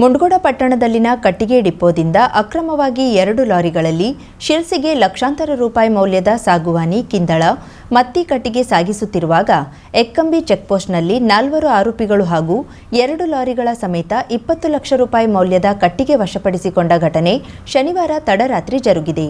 ಮುಂಡಗೋಡ ಪಟ್ಟಣದಲ್ಲಿನ ಕಟ್ಟಿಗೆ ಡಿಪೋದಿಂದ ಅಕ್ರಮವಾಗಿ ಎರಡು ಲಾರಿಗಳಲ್ಲಿ ಶಿರ್ಸಿಗೆ ಲಕ್ಷಾಂತರ ರೂಪಾಯಿ ಮೌಲ್ಯದ ಸಾಗುವಾನಿ ಕಿಂದಳ ಮತ್ತಿ ಕಟ್ಟಿಗೆ ಸಾಗಿಸುತ್ತಿರುವಾಗ ಎಕ್ಕಂಬಿ ಚೆಕ್ಪೋಸ್ಟ್ನಲ್ಲಿ ನಾಲ್ವರು ಆರೋಪಿಗಳು ಹಾಗೂ ಎರಡು ಲಾರಿಗಳ ಸಮೇತ ಇಪ್ಪತ್ತು ಲಕ್ಷ ರೂಪಾಯಿ ಮೌಲ್ಯದ ಕಟ್ಟಿಗೆ ವಶಪಡಿಸಿಕೊಂಡ ಘಟನೆ ಶನಿವಾರ ತಡರಾತ್ರಿ ಜರುಗಿದೆ.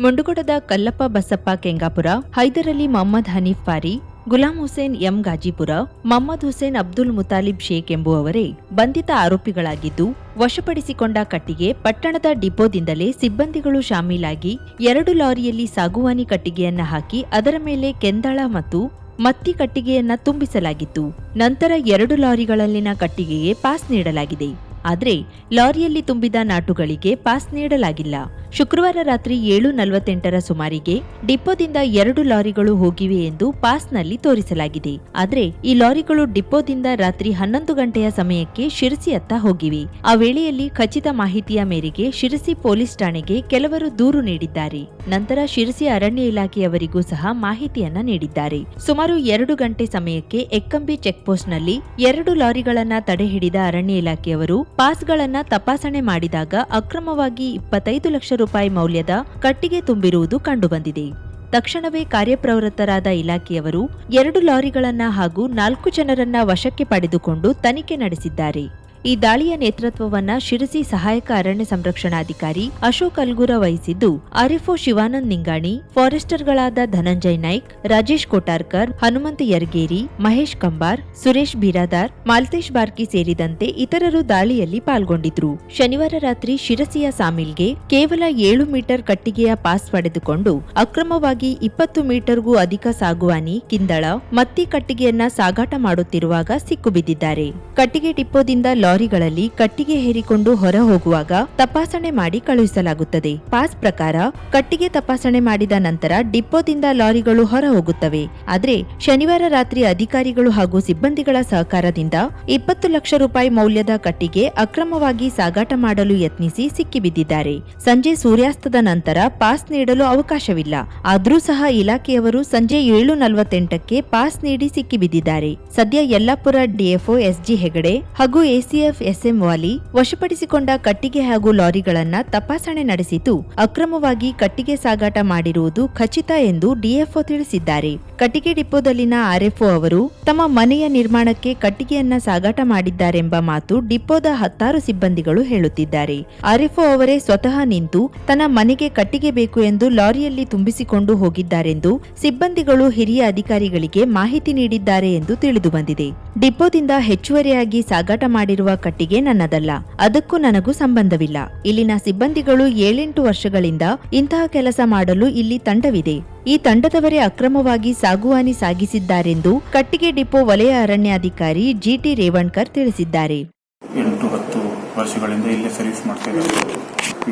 ಮುಂಡಗೋಡದ ಕಲ್ಲಪ್ಪ ಬಸಪ್ಪ ಕೆಂಗಾಪುರ ಹೈದರಲಿ ಮೊಹಮ್ಮದ್ ಹನೀಫ್ ಫಾರಿ ಗುಲಾಂ ಹುಸೇನ್ ಎಂ ಗಾಜಿಪುರ, ಮಹಮ್ಮದ್ ಹುಸೇನ್ ಅಬ್ದುಲ್ ಮುತಾಲಿಬ್ ಶೇಖ್ ಎಂಬುವವರೇ ಬಂಧಿತ ಆರೋಪಿಗಳಾಗಿದ್ದು, ವಶಪಡಿಸಿಕೊಂಡ ಕಟ್ಟಿಗೆ ಪಟ್ಟಣದ ಡಿಪೋದಿಂದಲೇ ಸಿಬ್ಬಂದಿಗಳು ಶಾಮೀಲಾಗಿ ಎರಡು ಲಾರಿಯಲ್ಲಿ ಸಾಗುವಾನಿ ಕಟ್ಟಿಗೆಯನ್ನ ಹಾಕಿ ಅದರ ಮೇಲೆ ಕೆಂದಾಳ ಮತ್ತು ಮತ್ತಿ ಕಟ್ಟಿಗೆಯನ್ನ ತುಂಬಿಸಲಾಗಿತ್ತು. ನಂತರ ಎರಡು ಲಾರಿಗಳಲ್ಲಿನ ಕಟ್ಟಿಗೆಗೆ ಪಾಸ್ ನೀಡಲಾಗಿದೆ. ಆದರೆ ಲಾರಿಯಲ್ಲಿ ತುಂಬಿದ ನಾಟುಗಳಿಗೆ ಪಾಸ್ ನೀಡಲಾಗಿಲ್ಲ. ಶುಕ್ರವಾರ ರಾತ್ರಿ ಏಳು ನಲವತ್ತೆಂಟರ ಸುಮಾರಿಗೆ ಡಿಪೋದಿಂದ ಎರಡು ಲಾರಿಗಳು ಹೋಗಿವೆ ಎಂದು ಪಾಸ್ನಲ್ಲಿ ತೋರಿಸಲಾಗಿದೆ. ಆದರೆ ಈ ಲಾರಿಗಳು ಡಿಪೋದಿಂದ ರಾತ್ರಿ ಹನ್ನೊಂದು ಗಂಟೆಯ ಸಮಯಕ್ಕೆ ಶಿರಸಿಯತ್ತ ಹೋಗಿವೆ. ಆ ವೇಳೆಯಲ್ಲಿ ಖಚಿತ ಮಾಹಿತಿಯ ಮೇರೆಗೆ ಶಿರಸಿ ಪೊಲೀಸ್ ಠಾಣೆಗೆ ಕೆಲವರು ದೂರು ನೀಡಿದ್ದಾರೆ. ನಂತರ ಶಿರಸಿ ಅರಣ್ಯ ಇಲಾಖೆಯವರಿಗೂ ಸಹ ಮಾಹಿತಿಯನ್ನ ನೀಡಿದ್ದಾರೆ. ಸುಮಾರು ಎರಡು ಗಂಟೆ ಸಮಯಕ್ಕೆ ಎಕ್ಕಂಬಿ ಚೆಕ್ಪೋಸ್ಟ್ನಲ್ಲಿ ಎರಡು ಲಾರಿಗಳನ್ನ ತಡೆಹಿಡಿದ ಅರಣ್ಯ ಇಲಾಖೆಯವರು ಪಾಸ್ಗಳನ್ನ ತಪಾಸಣೆ ಮಾಡಿದಾಗ ಅಕ್ರಮವಾಗಿ ಇಪ್ಪತ್ತೈದು ಲಕ್ಷ ರೂಪಾಯಿ ಮೌಲ್ಯದ ಕಟ್ಟಿಗೆ ತುಂಬಿರುವುದು ಕಂಡುಬಂದಿದೆ. ತಕ್ಷಣವೇ ಕಾರ್ಯಪ್ರವೃತ್ತರಾದ ಇಲಾಖೆಯವರು ಎರಡು ಲಾರಿಗಳನ್ನ ಹಾಗೂ ನಾಲ್ಕು ಜನರನ್ನ ವಶಕ್ಕೆ ಪಡೆದುಕೊಂಡು ತನಿಖೆ ನಡೆಸಿದ್ದಾರೆ. ಈ ದಾಳಿಯ ನೇತೃತ್ವವನ್ನ ಶಿರಸಿ ಸಹಾಯಕ ಅರಣ್ಯ ಸಂರಕ್ಷಣಾಧಿಕಾರಿ ಅಶೋಕ್ ಅಲ್ಗುರ ವಹಿಸಿದ್ದು ಆರಿಫೋ ಶಿವಾನಂದ್ ನಿಂಗಾಣಿ, ಫಾರೆಸ್ಟರ್ಗಳಾದ ಧನಂಜಯ್ ನಾಯ್ಕ್, ರಾಜೇಶ್ ಕೋಟಾರ್ಕರ್, ಹನುಮಂತ ಯರ್ಗೇರಿ, ಮಹೇಶ್ ಕಂಬಾರ್, ಸುರೇಶ್ ಬಿರಾದಾರ್, ಮಾಲ್ತೇಶ್ ಬಾರ್ಕಿ ಸೇರಿದಂತೆ ಇತರರು ದಾಳಿಯಲ್ಲಿ ಪಾಲ್ಗೊಂಡಿದ್ರು. ಶನಿವಾರ ರಾತ್ರಿ ಶಿರಸಿಯ ಸಾಮಿಲ್ಗೆ ಕೇವಲ ಏಳು ಮೀಟರ್ ಕಟ್ಟಿಗೆಯ ಪಾಸ್ ಪಡೆದುಕೊಂಡು ಅಕ್ರಮವಾಗಿ ಇಪ್ಪತ್ತು ಮೀಟರ್ಗೂ ಅಧಿಕ ಸಾಗುವಾನಿ, ಕಿಂದಳ, ಮತ್ತಿ ಕಟ್ಟಿಗೆಯನ್ನ ಸಾಗಾಟ ಮಾಡುತ್ತಿರುವಾಗ ಸಿಕ್ಕುಬಿದ್ದಿದ್ದಾರೆ ಕಟ್ಟಿಗೆ ಡಿಪೋದಿಂದ ಲಾರಿಗಳಲ್ಲಿ ಕಟ್ಟಿಗೆ ಹೇರಿಕೊಂಡು ಹೊರ ಹೋಗುವಾಗ ತಪಾಸಣೆ ಮಾಡಿ ಕಳುಹಿಸಲಾಗುತ್ತದೆ. ಪಾಸ್ ಪ್ರಕಾರ ಕಟ್ಟಿಗೆ ತಪಾಸಣೆ ಮಾಡಿದ ನಂತರ ಡಿಪೋದಿಂದ ಲಾರಿಗಳು ಹೊರ ಹೋಗುತ್ತವೆ. ಆದರೆ ಶನಿವಾರ ರಾತ್ರಿ ಅಧಿಕಾರಿಗಳು ಹಾಗೂ ಸಿಬ್ಬಂದಿಗಳ ಸಹಕಾರದಿಂದ ಇಪ್ಪತ್ತು ಲಕ್ಷ ರೂಪಾಯಿ ಮೌಲ್ಯದ ಕಟ್ಟಿಗೆ ಅಕ್ರಮವಾಗಿ ಸಾಗಾಟ ಮಾಡಲು ಯತ್ನಿಸಿ ಸಿಕ್ಕಿಬಿದ್ದಿದ್ದಾರೆ. ಸಂಜೆ ಸೂರ್ಯಾಸ್ತದ ನಂತರ ಪಾಸ್ ನೀಡಲು ಅವಕಾಶವಿಲ್ಲ. ಆದರೂ ಸಹ ಇಲಾಖೆಯವರು ಸಂಜೆ ಏಳು ನಲವತ್ತೆಂಟಕ್ಕೆ ಪಾಸ್ ನೀಡಿ ಸಿಕ್ಕಿಬಿದ್ದಿದ್ದಾರೆ. ಸದ್ಯ ಯಲ್ಲಾಪುರ ಡಿಎಫ್ಒ ಎಸ್ಜಿ ಹೆಗಡೆ ಹಾಗೂ ಎಸಿಎಫ್ ಎಸ್ಎಂ ವಾಲಿ ವಶಪಡಿಸಿಕೊಂಡ ಕಟ್ಟಿಗೆ ಹಾಗೂ ಲಾರಿಗಳನ್ನ ತಪಾಸಣೆ ನಡೆಸಿದ್ದು, ಅಕ್ರಮವಾಗಿ ಕಟ್ಟಿಗೆ ಸಾಗಾಟ ಮಾಡಿರುವುದು ಖಚಿತ ಎಂದು ಡಿಎಫ್ಒ ತಿಳಿಸಿದ್ದಾರೆ. ಕಟ್ಟಿಗೆ ಡಿಪೋದಲ್ಲಿನ ಆರ್ಎಫ್ಒ ಅವರು, ತಮ್ಮ ಮನೆಯ ನಿರ್ಮಾಣಕ್ಕೆ ಕಟ್ಟಿಗೆಯನ್ನ ಸಾಗಾಟ ಮಾಡಿದ್ದಾರೆಂಬ ಮಾತು ಡಿಪೋದ ಹತ್ತಾರು ಸಿಬ್ಬಂದಿಗಳು ಹೇಳುತ್ತಿದ್ದಾರೆ. ಆರ್ಎಫ್ಒ ಅವರೇ ಸ್ವತಃ ನಿಂತು ತನ್ನ ಮನೆಗೆ ಕಟ್ಟಿಗೆ ಬೇಕು ಎಂದು ಲಾರಿಯಲ್ಲಿ ತುಂಬಿಸಿಕೊಂಡು ಹೋಗಿದ್ದಾರೆಂದು ಸಿಬ್ಬಂದಿಗಳು ಹಿರಿಯ ಅಧಿಕಾರಿಗಳಿಗೆ ಮಾಹಿತಿ ನೀಡಿದ್ದಾರೆ ಎಂದು ತಿಳಿದುಬಂದಿದೆ ಡಿಪೋದಿಂದ ಹೆಚ್ಚುವರಿಯಾಗಿ ಸಾಗಾಟ ಮಾಡಿರುವ ಕಟ್ಟಿಗೆ ನನ್ನದಲ್ಲ. ಅದಕ್ಕೂ ನನಗೂ ಸಂಬಂಧವಿಲ್ಲ. ಇಲ್ಲಿನ ಸಿಬ್ಬಂದಿಗಳು ಏಳೆಂಟು ವರ್ಷಗಳಿಂದ ಇಂತಹ ಕೆಲಸ ಮಾಡಲು ಇಲ್ಲಿ ತಂಡವಿದೆ. ಈ ತಂಡದವರೇ ಅಕ್ರಮವಾಗಿ ಸಾಗುವಾನಿ ಸಾಗಿಸಿದ್ದಾರೆಂದು ಕಟ್ಟಿಗೆ ಡಿಪೋ ವಲಯ ಅರಣ್ಯಾಧಿಕಾರಿ ಜಿಟಿ ರೇವಣ್ಕರ್ ತಿಳಿಸಿದ್ದಾರೆ. ಎಂಟು ಹತ್ತು ವರ್ಷಗಳಿಂದ ಇಲ್ಲೇ ಸರ್ವಿಸ್ ಮಾಡ್ತಾ ಇದ್ದಾರೆ.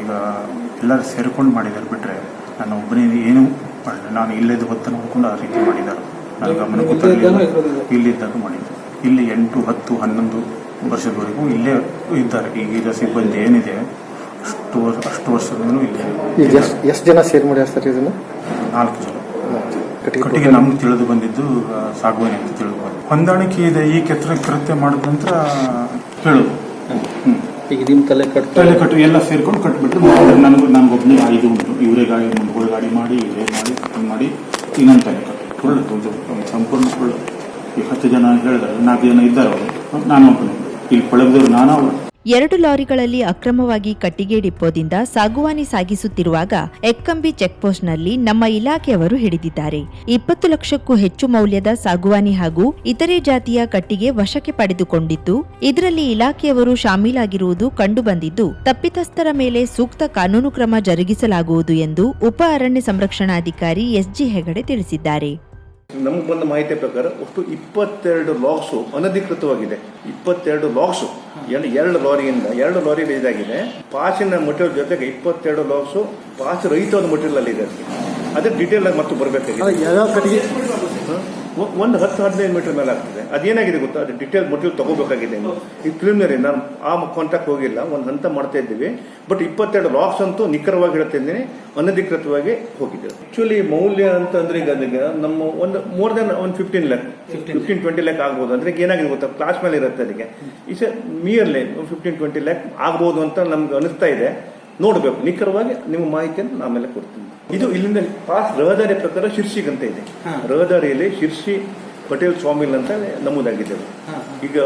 ಈಗ ಎಲ್ಲರೂ ಸೇರ್ಕೊಂಡು ಮಾಡಿದ್ದಾರೆ ಬಿಟ್ರೆ ನಾನು ಒಬ್ಬನೇ ಏನು ನಾನು ಇಲ್ಲದ ಹೊತ್ತು ನೋಡಿಕೊಂಡು ಆ ರೀತಿ ಮಾಡಿದ್ದಾರೆ. ನನ್ನ ಗಮನಕ್ಕೂ ಇಲ್ಲಿದ್ದಾಗ ಮಾಡಿದ್ದು. ಇಲ್ಲಿ ಎಂಟು ಹತ್ತು ಹನ್ನೊಂದು ವರ್ಷದವರೆಗೂ ಇಲ್ಲೇ ಇದ್ದಾರೆ. ಈಗ ಸಿಬ್ಬಂದಿ ಏನಿದೆ ಅಷ್ಟು ವರ್ಷ ಅಷ್ಟು ವರ್ಷದಿಂದಲೂ ಇಲ್ಲೇ ಈಗ ಎಷ್ಟು ಎಷ್ಟು ಜನ ಸೇರ್ ಮಾಡಿ ಸರ್ ಇದನ್ನು? ನಾಲ್ಕು ಜನ. ಕಟ್ಟಿಗೆ ನಮ್ಗೆ ತಿಳಿದು ಬಂದಿದ್ದು ಸಾಗುವಾನಿ ಅಂತ ತಿಳಿದು ಬಂದಿದ್ದು. ಹೊಂದಾಣಿಕೆ ಇದೆ ಈ ಕೆತ್ತ ಕೃತ್ಯ ಮಾಡಿದ ನಂತರ ಹೇಳೋದು ಹ್ಞೂ ಈಗ ನಿಮ್ಮ ತಲೆ ಕಟ್ ತಲೆ ಕಟ್ಟು ಎಲ್ಲ ಸೇರ್ಕೊಂಡು ಕಟ್ಬಿಟ್ಟು ನನಗೂ ಒಬ್ಬನೇ ಐದು ಉಂಟು. ಇವರೇ ಗಾಡಿ ಮುಂದೆ ಗಾಡಿ ಮಾಡಿ ಇವರೇ ಮಾಡಿ ಮಾಡಿ ಇನ್ನೊಂದು ತಲೆ ಕಟ್ಟು. ಸುಳ್ಳು ಸಂಪೂರ್ಣ ಸುಳ್ಳು ಈಗ ಹತ್ತು ಜನ ಹೇಳಿದ್ರೆ ನಾಲ್ಕು ಜನ ಇದ್ದಾರೆ ಅವರು. ನಾನು ಒಬ್ಬನೇ ಇಲ್ಲಿ ಕೊಳಗದವ್ರು ಎರಡು ಲಾರಿಗಳಲ್ಲಿ ಅಕ್ರಮವಾಗಿ ಕಟ್ಟಿಗೆ ಡಿಪೋದಿಂದ ಸಾಗುವಾನಿ ಸಾಗಿಸುತ್ತಿರುವಾಗ ಎಕ್ಕಂಬಿ ಚೆಕ್ಪೋಸ್ಟ್ನಲ್ಲಿ ನಮ್ಮ ಇಲಾಖೆಯವರು ಹಿಡಿದಿದ್ದಾರೆ. ಇಪ್ಪತ್ತು ಲಕ್ಷಕ್ಕೂ ಹೆಚ್ಚು ಮೌಲ್ಯದ ಸಾಗುವಾನಿ ಹಾಗೂ ಇತರೆ ಜಾತಿಯ ಕಟ್ಟಿಗೆ ವಶಕ್ಕೆ ಪಡೆದುಕೊಂಡಿದ್ದು, ಇದರಲ್ಲಿ ಇಲಾಖೆಯವರು ಶಾಮೀಲಾಗಿರುವುದು ಕಂಡುಬಂದಿದ್ದು, ತಪ್ಪಿತಸ್ಥರ ಮೇಲೆ ಸೂಕ್ತ ಕಾನೂನು ಕ್ರಮ ಜರುಗಿಸಲಾಗುವುದು ಎಂದು ಉಪ ಅರಣ್ಯ ಸಂರಕ್ಷಣಾಧಿಕಾರಿ ಎಸ್ಜಿ ಹೆಗಡೆ ತಿಳಿಸಿದ್ದಾರೆ. ನಮ್ಗೆ ಬಂದ ಮಾಹಿತಿ ಪ್ರಕಾರ ಒಟ್ಟು ಇಪ್ಪತ್ತೆರಡು ಲಾಕ್ಸು ಅನಧಿಕೃತವಾಗಿದೆ. ಇಪ್ಪತ್ತೆರಡು ಲಾಕ್ಸು ಎರಡು ಎರಡು ಲಾರಿಯಿಂದ ಎರಡು ಲಾರಿ ಇದಾಗಿದೆ. ಪಾಚಿನ ಮಟೀರಿಯಲ್ ಜೊತೆಗೆ ಇಪ್ಪತ್ತೆರಡು ಲಾಕ್ಸು ಪಾಸ್ ರಹಿತವಾದ ಮಟೀರಿಯಲ್ ಅಲ್ಲಿ ಇದೆ. ಅದೇ ಡೀಟೇಲ್ ಆಗಿ ಮತ್ತೆ ಬರಬೇಕಾಗಿದೆ. ಒಂದು ಹತ್ತು ಹದಿನೈದು ಮೀಟರ್ ಮೇಲೆ ಆಗ್ತದೆ. ಅದೇನಾಗಿದೆ ಗೊತ್ತಾ? ಅದು ಡಿಟೇಲ್ ಮೊಟಿವ್ ತಗೋಬೇಕಾಗಿದೆ. ಈ ಪ್ರಿಲಿಮಿನರಿ ನಾನು ಆ ಕಾಂಟ್ಯಾಕ್ಟ್ ಹೋಗಿಲ್ಲ. ಒಂದು ಹಂತ ಮಾಡ್ತಾ ಇದ್ದೀವಿ. ಬಟ್ ಇಪ್ಪತ್ತೆರಡು ಲಾಕ್ಸ್ ಅಂತೂ ನಿಖರವಾಗಿ ಹೇಳ್ತಾ ಇದ್ದೀನಿ. ಅನಧಿಕೃತವಾಗಿ ಹೋಗಿದ್ದೆ ಆಕ್ಚುಲಿ ಮೌಲ್ಯ ಅಂತಂದ್ರೆ ಈಗ ಅದಕ್ಕೆ ನಮ್ಮ ಒಂದು ಮೋರ್ ದೆನ್ ಒಂದು fifteen lakh fifteen twenty lakh ಆಗ್ಬೋದು. ಅಂದ್ರೆ ಏನಾಗಿದೆ ಗೊತ್ತಾ? ಕ್ಲಾಸ್ ಮೇಲೆ ಇರುತ್ತೆ ಅದಕ್ಕೆ. Is merely fifteen twenty lakh ಆಗ್ಬೋದು ಅಂತ ನಮ್ಗೆ ಅನಿಸ್ತಾ ಇದೆ. ನೋಡಬೇಕು. ನಿಖರವಾಗಿ ನಿಮ್ಮ ಮಾಹಿತಿಯನ್ನು ನಾನು ಆಮೇಲೆ ಕೊಡ್ತೀನಿ. ಇದು ಇಲ್ಲಿಂದ ಪಾಸ್ ರಹದಾರಿ ಪ್ರಕಾರ ಶಿರ್ಸಿಗ್ ಅಂತ ಇದೆ. ರಹದಾರಿಯಲ್ಲಿ ಶಿರ್ಷಿ ಪಟೇಲ್ ಸ್ವಾಮಿ ಅಂತ ನಮೂದಾಗಿದೆ ಈಗ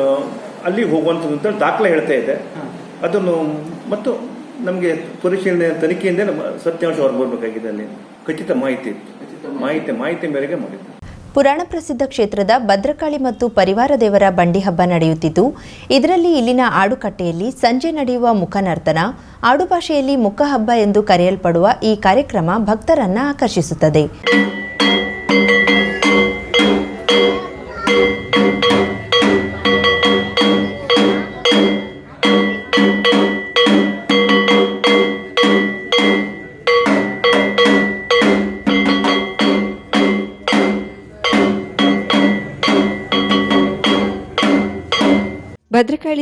ಅಲ್ಲಿ ಹೋಗುವಂಥದ್ದು ಅಂತ ದಾಖಲೆ ಹೇಳ್ತಾ ಇದೆ. ಅದನ್ನು ಮತ್ತು ನಮಗೆ ಪರಿಶೀಲನೆ ತನಿಖೆಯಿಂದ ನಮ್ಮ ಸತ್ಯಾಂಶ ಹೊರಬರಬೇಕಾಗಿದೆ ಅಲ್ಲಿ. ಖಚಿತ ಮಾಹಿತಿ. ಮಾಹಿತಿ ಮಾಹಿತಿ ಮೇರೆಗೆ ಮಾಡಿದ್ದು. ಪುರಾಣ ಪ್ರಸಿದ್ಧ ಕ್ಷೇತ್ರದ ಭದ್ರಕಾಳಿ ಮತ್ತು ಪರಿವಾರ ದೇವರ ಬಂಡಿ ಹಬ್ಬ ನಡೆಯುತ್ತಿದ್ದು, ಇದರಲ್ಲಿ ಇಲ್ಲಿನ ಆಡುಕಟ್ಟೆಯಲ್ಲಿ ಸಂಜೆ ನಡೆಯುವ ಮುಖನರ್ತನ, ಆಡುಭಾಷೆಯಲ್ಲಿ ಮುಖಹಬ್ಬ ಎಂದು ಕರೆಯಲ್ಪಡುವ ಈ ಕಾರ್ಯಕ್ರಮ ಭಕ್ತರನ್ನ ಆಕರ್ಷಿಸುತ್ತದೆ.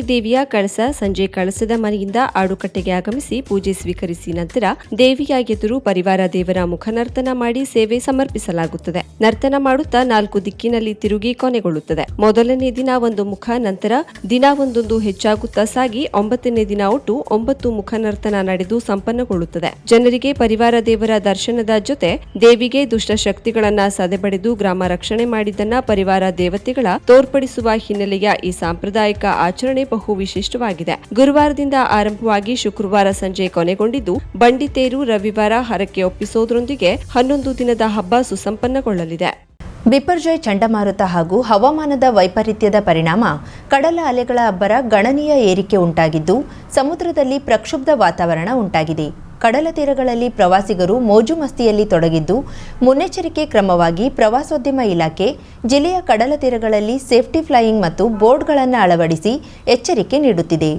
ದೇವಿಯ ಕಳಸ ಸಂಜೆ ಕಳಸದ ಮನೆಯಿಂದ ಆಡುಕಟ್ಟೆಗೆ ಆಗಮಿಸಿ ಪೂಜೆ ಸ್ವೀಕರಿಸಿ ನಂತರ ದೇವಿಯ ಎದುರು ಪರಿವಾರ ದೇವರ ಮುಖನರ್ತನ ಮಾಡಿ ಸೇವೆ ಸಮರ್ಪಿಸಲಾಗುತ್ತದೆ. ನರ್ತನ ಮಾಡುತ್ತಾ ನಾಲ್ಕು ದಿಕ್ಕಿನಲ್ಲಿ ತಿರುಗಿ ಕೊನೆಗೊಳ್ಳುತ್ತದೆ. ಮೊದಲನೇ ದಿನ ಒಂದು ಮುಖ, ನಂತರ ದಿನ ಒಂದೊಂದು ಹೆಚ್ಚಾಗುತ್ತಾ ಸಾಗಿ ಒಂಬತ್ತನೇ ದಿನ ಒಟ್ಟು ಒಂಬತ್ತು ಮುಖ ನರ್ತನ ನಡೆದು ಸಂಪನ್ನಗೊಳ್ಳುತ್ತದೆ. ಜನರಿಗೆ ಪರಿವಾರ ದೇವರ ದರ್ಶನದ ಜೊತೆ ದೇವಿಗೆ ದುಷ್ಟ ಶಕ್ತಿಗಳನ್ನ ಸದೆಬಡೆದು ಗ್ರಾಮ ರಕ್ಷಣೆ ಮಾಡಿದ್ದನ್ನ ಪರಿವಾರ ದೇವತೆಗಳ ತೋರ್ಪಡಿಸುವ ಹಿನ್ನೆಲೆಯ ಈ ಸಾಂಪ್ರದಾಯಿಕ ಆಚರಣೆ ಬಹು ವಿಶಿಷ್ಟವಾಗಿದೆ. ಗುರುವಾರದಿಂದ ಆರಂಭವಾಗಿ ಶುಕ್ರವಾರ ಸಂಜೆ ಕೊನೆಗೊಂಡಿದ್ದು ಬಂಡಿತೇರು ರವಿವಾರ ಹರಕೆ ಒಪ್ಪಿಸೋದ್ರೊಂದಿಗೆ ಹನ್ನೊಂದು ದಿನದ ಹಬ್ಬ ಸುಸಂಪನ್ನಗೊಳ್ಳಲಿದೆ. ಬಿಪರ್ಜಾಯ್ ಚಂಡಮಾರುತ ಹಾಗೂ ಹವಾಮಾನದ ವೈಪರೀತ್ಯದ ಪರಿಣಾಮ ಕಡಲ ಅಲೆಗಳ ಅಬ್ಬರ ಗಣನೀಯ ಏರಿಕೆ ಉಂಟಾಗಿದ್ದು, ಸಮುದ್ರದಲ್ಲಿ ಪ್ರಕ್ಷುಬ್ಧ ವಾತಾವರಣ ಉಂಟಾಗಿದೆ. ಕಡಲ ತೀರಗಳಲ್ಲಿ ಪ್ರವಾಸಿಗರು ಮೋಜು ಮಸ್ತಿಯಲ್ಲಿ ತೊಡಗಿದ್ದು, ಮುನ್ನೆಚ್ಚರಿಕೆ ಕ್ರಮವಾಗಿ ಪ್ರವಾಸೋದ್ಯಮ ಇಲಾಖೆ, ಜಿಲ್ಲೆಯ ಕಡಲ ತೀರಗಳಲ್ಲಿ ಸೇಫ್ಟಿ ಫ್ಲೈಯಿಂಗ್ ಮತ್ತು ಬೋರ್ಡ್ಗಳನ್ನು ಅಳವಡಿಸಿ ಎಚ್ಚರಿಕೆ ನೀಡುತ್ತಿದೆ.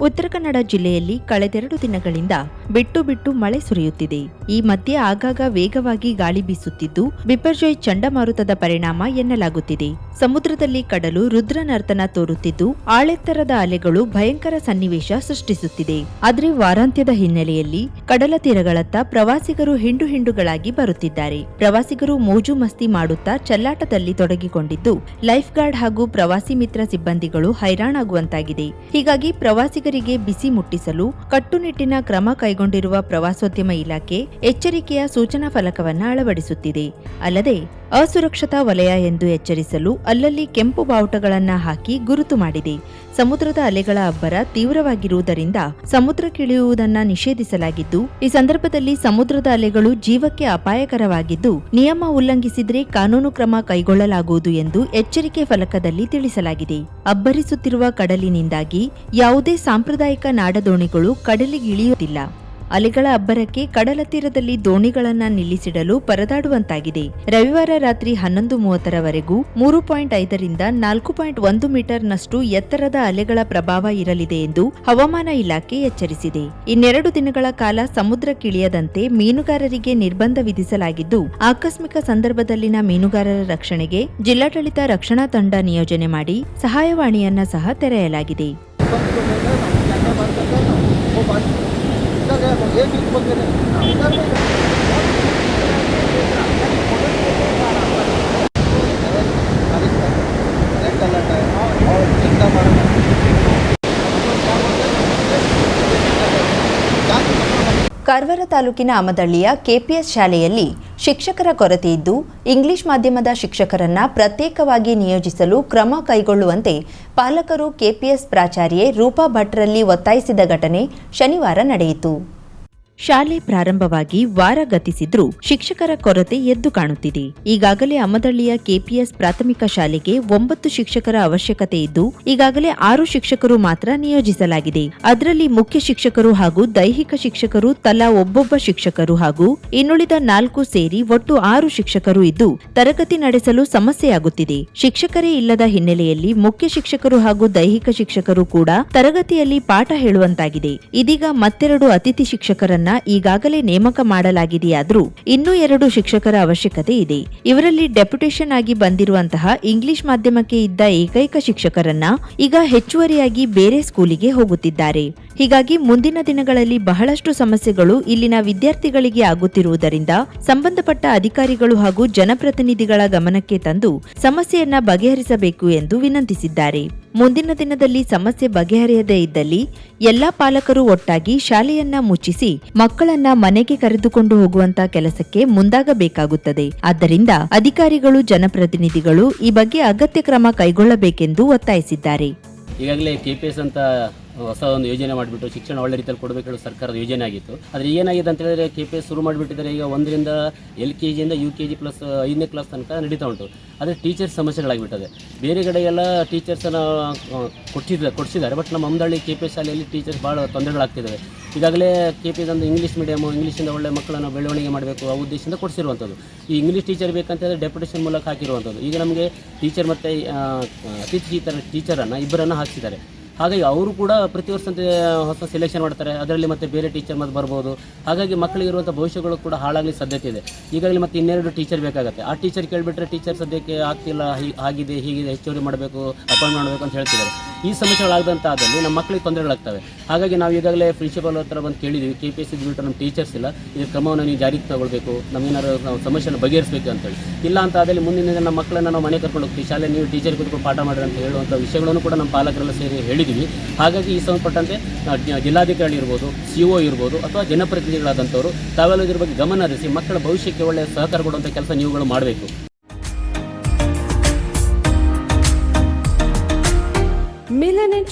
ಉತ್ತರ ಕನ್ನಡ ಜಿಲ್ಲೆಯಲ್ಲಿ ಕಳೆದೆರಡು ದಿನಗಳಿಂದ ಬಿಟ್ಟು ಬಿಟ್ಟು ಮಳೆ ಸುರಿಯುತ್ತಿದೆ. ಈ ಮಧ್ಯೆ ಆಗಾಗ ವೇಗವಾಗಿ ಗಾಳಿ ಬೀಸುತ್ತಿದ್ದು ವಿಪರ್ಜಯ ಚಂಡಮಾರುತದ ಪರಿಣಾಮ ಎನ್ನಲಾಗುತ್ತಿದೆ. ಸಮುದ್ರದಲ್ಲಿ ಕಡಲು ರುದ್ರನರ್ತನ ತೋರುತ್ತಿದ್ದು, ಆಳೆತ್ತರದ ಅಲೆಗಳು ಭಯಂಕರ ಸನ್ನಿವೇಶ ಸೃಷ್ಟಿಸುತ್ತಿದೆ. ಆದರೆ ವಾರಾಂತ್ಯದ ಹಿನ್ನೆಲೆಯಲ್ಲಿ ಕಡಲ ತೀರಗಳತ್ತ ಪ್ರವಾಸಿಗರು ಹಿಂಡು ಹಿಂಡುಗಳಾಗಿ ಬರುತ್ತಿದ್ದಾರೆ. ಪ್ರವಾಸಿಗರು ಮೋಜು ಮಸ್ತಿ ಮಾಡುತ್ತಾ ಚಲ್ಲಾಟದಲ್ಲಿ ತೊಡಗಿಕೊಂಡಿದ್ದು ಲೈಫ್ ಗಾರ್ಡ್ ಹಾಗೂ ಪ್ರವಾಸಿ ಮಿತ್ರ ಸಿಬ್ಬಂದಿಗಳು ಹೈರಾಣಾಗುವಂತಾಗಿದೆ. ಹೀಗಾಗಿ ಪ್ರವಾಸಿಗರಿಗೆ ಬಿಸಿ ಮುಟ್ಟಿಸಲು ಕಟ್ಟುನಿಟ್ಟಿನ ಕ್ರಮ ಕೈಗೊಂಡಿರುವ ಪ್ರವಾಸೋದ್ಯಮ ಇಲಾಖೆ ಎಚ್ಚರಿಕೆಯ ಸೂಚನಾ ಫಲಕವನ್ನು ಅಳವಡಿಸುತ್ತಿದೆ. ಅಲ್ಲದೆ ಅಸುರಕ್ಷತಾ ವಲಯ ಎಂದು ಎಚ್ಚರಿಸಲು ಅಲ್ಲಲ್ಲಿ ಕೆಂಪು ಬಾವುಟಗಳನ್ನು ಹಾಕಿ ಗುರುತು ಮಾಡಿದೆ. ಸಮುದ್ರದ ಅಲೆಗಳ ಅಬ್ಬರ ತೀವ್ರವಾಗಿರುವುದರಿಂದ ಸಮುದ್ರಕ್ಕಿಳಿಯುವುದನ್ನು ನಿಷೇಧಿಸಲಾಗಿದ್ದು, ಈ ಸಂದರ್ಭದಲ್ಲಿ ಸಮುದ್ರದ ಅಲೆಗಳು ಜೀವಕ್ಕೆ ಅಪಾಯಕರವಾಗಿದ್ದು, ನಿಯಮ ಉಲ್ಲಂಘಿಸಿದರೆ ಕಾನೂನು ಕ್ರಮ ಕೈಗೊಳ್ಳಲಾಗುವುದು ಎಂದು ಎಚ್ಚರಿಕೆ ಫಲಕದಲ್ಲಿ ತಿಳಿಸಲಾಗಿದೆ. ಅಬ್ಬರಿಸುತ್ತಿರುವ ಕಡಲಿನಿಂದಾಗಿ ಯಾವುದೇ ಸಾಂಪ್ರದಾಯಿಕ ನಾಡದೋಣಿಗಳು ಕಡಲಿಗಿಳಿಯುತ್ತಿಲ್ಲ ಅಲೆಗಳ ಅಬ್ಬರಕ್ಕೆ ಕಡಲ ತೀರದಲ್ಲಿ ದೋಣಿಗಳನ್ನು ನಿಲ್ಲಿಸಿಡಲು ಪರದಾಡುವಂತಾಗಿದೆ. ರವಿವಾರ ರಾತ್ರಿ ಹನ್ನೊಂದು ಮೂವತ್ತರವರೆಗೂ ಮೂರು ಪಾಯಿಂಟ್ ಐದರಿಂದ ನಾಲ್ಕು ಪಾಯಿಂಟ್ ಒಂದು ಮೀಟರ್ನಷ್ಟು ಎತ್ತರದ ಅಲೆಗಳ ಪ್ರಭಾವ ಇರಲಿದೆ ಎಂದು ಹವಾಮಾನ ಇಲಾಖೆ ಎಚ್ಚರಿಸಿದೆ. ಇನ್ನೆರಡು ದಿನಗಳ ಕಾಲ ಸಮುದ್ರಕ್ಕಿಳಿಯದಂತೆ ಮೀನುಗಾರರಿಗೆ ನಿರ್ಬಂಧ ವಿಧಿಸಲಾಗಿದ್ದು, ಆಕಸ್ಮಿಕ ಸಂದರ್ಭದಲ್ಲಿನ ಮೀನುಗಾರರ ರಕ್ಷಣೆಗೆ ಜಿಲ್ಲಾಡಳಿತ ರಕ್ಷಣಾ ತಂಡ ನಿಯೋಜನೆ ಮಾಡಿ ಸಹಾಯವಾಣಿಯನ್ನ ಸಹ ತೆರೆಯಲಾಗಿದೆ. ಕಾರವಾರ ತಾಲೂಕಿನ ಅಮದಳ್ಳಿಯ ಕೆಪಿಎಸ್ ಶಾಲೆಯಲ್ಲಿ ಶಿಕ್ಷಕರ ಕೊರತೆಯಿದ್ದು ಇಂಗ್ಲಿಷ್ ಮಾಧ್ಯಮದ ಶಿಕ್ಷಕರನ್ನ ಪ್ರತ್ಯೇಕವಾಗಿ ನಿಯೋಜಿಸಲು ಕ್ರಮ ಕೈಗೊಳ್ಳುವಂತೆ ಪಾಲಕರು ಕೆಪಿಎಸ್ ಪ್ರಾಚಾರ್ಯೆ ರೂಪಾ ಭಟ್ರಲ್ಲಿ ಒತ್ತಾಯಿಸಿದ ಘಟನೆ ಶನಿವಾರ ನಡೆಯಿತು. ಶಾಲೆ ಪ್ರಾರಂಭವಾಗಿ ವಾರ ಗತಿಸಿದ್ರೂ ಶಿಕ್ಷಕರ ಕೊರತೆ ಎದ್ದು ಕಾಣುತ್ತಿದೆ. ಈಗಾಗಲೇ ಅಮದಳ್ಳಿಯ ಕೆಪಿಎಸ್ ಪ್ರಾಥಮಿಕ ಶಾಲೆಗೆ ಒಂಬತ್ತು ಶಿಕ್ಷಕರ ಅವಶ್ಯಕತೆ ಇದ್ದು, ಈಗಾಗಲೇ ಆರು ಶಿಕ್ಷಕರು ಮಾತ್ರ ನಿಯೋಜಿಸಲಾಗಿದೆ. ಅದರಲ್ಲಿ ಮುಖ್ಯ ಶಿಕ್ಷಕರು ಹಾಗೂ ದೈಹಿಕ ಶಿಕ್ಷಕರು ತಲಾ ಒಬ್ಬೊಬ್ಬ ಶಿಕ್ಷಕರು ಹಾಗೂ ಇನ್ನುಳಿದ ನಾಲ್ಕು ಸೇರಿ ಒಟ್ಟು ಆರು ಶಿಕ್ಷಕರು ಇದ್ದು, ತರಗತಿ ನಡೆಸಲು ಸಮಸ್ಯೆಯಾಗುತ್ತಿದೆ. ಶಿಕ್ಷಕರೇ ಇಲ್ಲದ ಹಿನ್ನೆಲೆಯಲ್ಲಿ ಮುಖ್ಯ ಶಿಕ್ಷಕರು ಹಾಗೂ ದೈಹಿಕ ಶಿಕ್ಷಕರು ಕೂಡ ತರಗತಿಯಲ್ಲಿ ಪಾಠ ಹೇಳುವಂತಾಗಿದೆ. ಇದೀಗ ಮತ್ತೆರಡು ಅತಿಥಿ ಶಿಕ್ಷಕರನ್ನ ಶಿಕ್ಷಕರನ್ನ ಈಗಾಗಲೇ ನೇಮಕ ಮಾಡಲಾಗಿದೆಯಾದರೂ ಇನ್ನೂ ಎರಡು ಶಿಕ್ಷಕರ ಅವಶ್ಯಕತೆ ಇದೆ. ಇವರಲ್ಲಿ ಡೆಪ್ಯುಟೇಷನ್ ಆಗಿ ಬಂದಿರುವಂತಹ ಇಂಗ್ಲಿಷ್ ಮಾಧ್ಯಮಕ್ಕೆ ಇದ್ದ ಏಕೈಕ ಶಿಕ್ಷಕರನ್ನ ಈಗ ಹೆಚ್ಚುವರಿಯಾಗಿ ಬೇರೆ ಸ್ಕೂಲಿಗೆ ಹೋಗುತ್ತಿದ್ದಾರೆ. ಹೀಗಾಗಿ ಮುಂದಿನ ದಿನಗಳಲ್ಲಿ ಬಹಳಷ್ಟು ಸಮಸ್ಯೆಗಳು ಇಲ್ಲಿನ ವಿದ್ಯಾರ್ಥಿಗಳಿಗೆ ಆಗುತ್ತಿರುವುದರಿಂದ ಸಂಬಂಧಪಟ್ಟ ಅಧಿಕಾರಿಗಳು ಹಾಗೂ ಜನಪ್ರತಿನಿಧಿಗಳ ಗಮನಕ್ಕೆ ತಂದು ಸಮಸ್ಯೆಯನ್ನ ಬಗೆಹರಿಸಬೇಕು ಎಂದು ವಿನಂತಿಸಿದ್ದಾರೆ. ಮುಂದಿನ ದಿನದಲ್ಲಿ ಸಮಸ್ಯೆ ಬಗೆಹರಿಯದೇ ಇದ್ದಲ್ಲಿ ಎಲ್ಲಾ ಪಾಲಕರು ಒಟ್ಟಾಗಿ ಶಾಲೆಯನ್ನ ಮುಚ್ಚಿಸಿ ಮಕ್ಕಳನ್ನ ಮನೆಗೆ ಕರೆದುಕೊಂಡು ಹೋಗುವಂತ ಕೆಲಸಕ್ಕೆ ಮುಂದಾಗಬೇಕಾಗುತ್ತದೆ. ಆದ್ದರಿಂದ ಅಧಿಕಾರಿಗಳು, ಜನಪ್ರತಿನಿಧಿಗಳು ಈ ಬಗ್ಗೆ ಅಗತ್ಯ ಕ್ರಮ ಕೈಗೊಳ್ಳಬೇಕೆಂದು ಒತ್ತಾಯಿಸಿದ್ದಾರೆ. ಈಗಾಗಲೇ ಕೆ ಪಿ ಎಸ್ ಅಂತ ಹೊಸ ಒಂದು ಯೋಜನೆ ಮಾಡಿಬಿಟ್ಟು ಶಿಕ್ಷಣ ಒಳ್ಳೆ ರೀತಿಯಲ್ಲಿ ಕೊಡಬೇಕು ಹೇಳೋ ಸರ್ಕಾರದ ಯೋಜನೆ ಆಗಿತ್ತು. ಆದರೆ ಏನಾಗಿದೆ ಅಂತ ಹೇಳಿದ್ರೆ ಕೆ ಪಿ ಎಸ್ ಶುರು ಮಾಡಿಬಿಟ್ಟಿದ್ದಾರೆ. ಈಗ ಒಂದರಿಂದ ಎಲ್ ಕೆ ಜಿಯಿಂದ ಯು ಕೆ ಜಿ ಪ್ಲಸ್ ಐದನೇ ಕ್ಲಾಸ್ ತನಕ ನಡೀತಾ ಉಂಟು. ಆದರೆ ಟೀಚರ್ಸ್ ಸಮಸ್ಯೆಗಳಾಗಿಬಿಟ್ಟಿದೆ. ಬೇರೆ ಕಡೆ ಎಲ್ಲ ಟೀಚರ್ಸನ್ನು ಕೊಟ್ಟಿದ್ದಾರೆ ಕೊಡಿಸಿದ್ದಾರೆ. ಬಟ್ ನಮ್ಮ ಅಮ್ದಳ್ಳಿ ಕೆ ಪಿ ಎಸ್ ಶಾಲೆಯಲ್ಲಿ ಟೀಚರ್ಸ್ ಭಾಳ ತೊಂದರೆಗಳಾಗ್ತಿದ್ದಾವೆ. ಈಗಾಗಲೇ ಕೆ ಪಿ ಒಂದು ಇಂಗ್ಲೀಷ್ ಮೀಡಿಯಮು ಇಂಗ್ಲೀಷಿಂದ ಒಳ್ಳೆ ಮಕ್ಕಳನ್ನು ಬೆಳವಣಿಗೆ ಮಾಡಬೇಕು ಆ ಉದ್ದೇಶದಿಂದ ಕೊಡಿಸಿರುವಂಥದ್ದು. ಈ ಇಂಗ್ಲೀಷ್ ಟೀಚರ್ ಬೇಕಂತಂದರೆ ಡೆಪ್ಯುಟೇಷನ್ ಮೂಲಕ ಹಾಕಿರುವಂಥದ್ದು. ಈಗ ನಮಗೆ ಟೀಚರ್ ಮತ್ತು ಅತಿಥಿ ಟೀಚರ್ ಟೀಚರನ್ನು ಇಬ್ಬರನ್ನು ಹಾಕಿಸಿದ್ದಾರೆ. ಹಾಗಾಗಿ ಅವರು ಕೂಡ ಪ್ರತಿ ವರ್ಷ ಹೊಸ ಸೆಲೆಕ್ಷನ್ ಮಾಡ್ತಾರೆ. ಅದರಲ್ಲಿ ಮತ್ತೆ ಬೇರೆ ಟೀಚರ್ ಮತ್ತೆ ಬರ್ಬೋದು. ಹಾಗಾಗಿ ಮಕ್ಕಳಿಗೆ ಇರುವಂಥ ಭವಿಷ್ಯಗಳು ಕೂಡ ಹಾಳಾಗಲಿ ಸಾಧ್ಯತೆ ಇದೆ. ಈಗಾಗಲೇ ಮತ್ತೆ ಇನ್ನೆರಡು ಟೀಚರ್ ಬೇಕಾಗುತ್ತೆ. ಆ ಟೀಚರ್ ಕೇಳಿಬಿಟ್ರೆ ಟೀಚರ್ ಸದ್ಯಕ್ಕೆ ಆಗ್ತಿಲ್ಲ ಆಗಿದೆ, ಹೀಗಿದೆ, ಹೆಚ್ಚುವರಿ ಮಾಡಬೇಕು ಅಪಾಯಿಂಟ್ ಮಾಡಬೇಕು ಅಂತ ಹೇಳ್ತಿದ್ದಾರೆ. ಈ ಸಮಸ್ಯೆಗಳಾಗದಂಥ ಆದಲ್ಲಿ ನಮ್ಮ ಮಕ್ಕಳಿಗೆ ತೊಂದರೆಗಳಾಗ್ತವೆ. ಹಾಗಾಗಿ ನಾವು ಈಗಾಗಲೇ ಪ್ರಿನ್ಸಿಪಲ್ ಹತ್ರ ಬಂದು ಕೇಳಿದ್ದೀವಿ ಕೆ ಪಿ ಎಸ್ ಸಿ ಬಿಟ್ಟು ನಮ್ಮ ಟೀಚರ್ಸ್ ಇಲ್ಲ. ಇದರ ಕ್ರಮವನ್ನು ನೀವು ಜಾರಿಗೆ ತಗೊಳ್ಬೇಕು. ನಮಗೇನಾದ್ರು ನಾವು ಸಮಸ್ಯೆನ ಬಗೆಹರಿಸಬೇಕು ಅಂತೇಳಿ. ಇಲ್ಲ ಅಂತ ಆದಲ್ಲಿ ಮುಂದಿನ ದಿನ ನಮ್ಮ ಮಕ್ಕಳನ್ನ ನಾವು ಮನೆ ಕರ್ಕೊಂಡು ಹೋಗ್ತೀವಿ. ಶಾಲೆ ನೀವು ಟೀಚರ್ ಕುತ್ಕೊಂಡು ಪಾಠ ಮಾಡಿರಿ ಅಂತ ಹೇಳುವಂಥ ವಿಷಯಗಳನ್ನು ಕೂಡ ನಮ್ಮ ಪಾಲಕರೆಲ್ಲ ಸೇರಿ ಹೇಳಿದ್ದೀವಿ ಹಾಗಾಗಿ ಈ ಸಂಬಂಧಪಟ್ಟಂತೆ ಜಿಲ್ಲಾಧಿಕಾರಿ ಇರ್ಬೋದು ಸಿ ಒ ಇರ್ಬೋದು, ಅಥವಾ ಜನಪ್ರತಿನಿಧಿಗಳಾದಂಥವರು ತಾವೆಲ್ಲ ಇದ್ರ ಬಗ್ಗೆ ಗಮನ ಹರಿಸಿ ಮಕ್ಕಳ ಭವಿಷ್ಯಕ್ಕೆ ಒಳ್ಳೆಯ ಸಹಕಾರ ಕೊಡುವಂಥ ಕೆಲಸ ನೀವುಗಳು ಮಾಡಬೇಕು.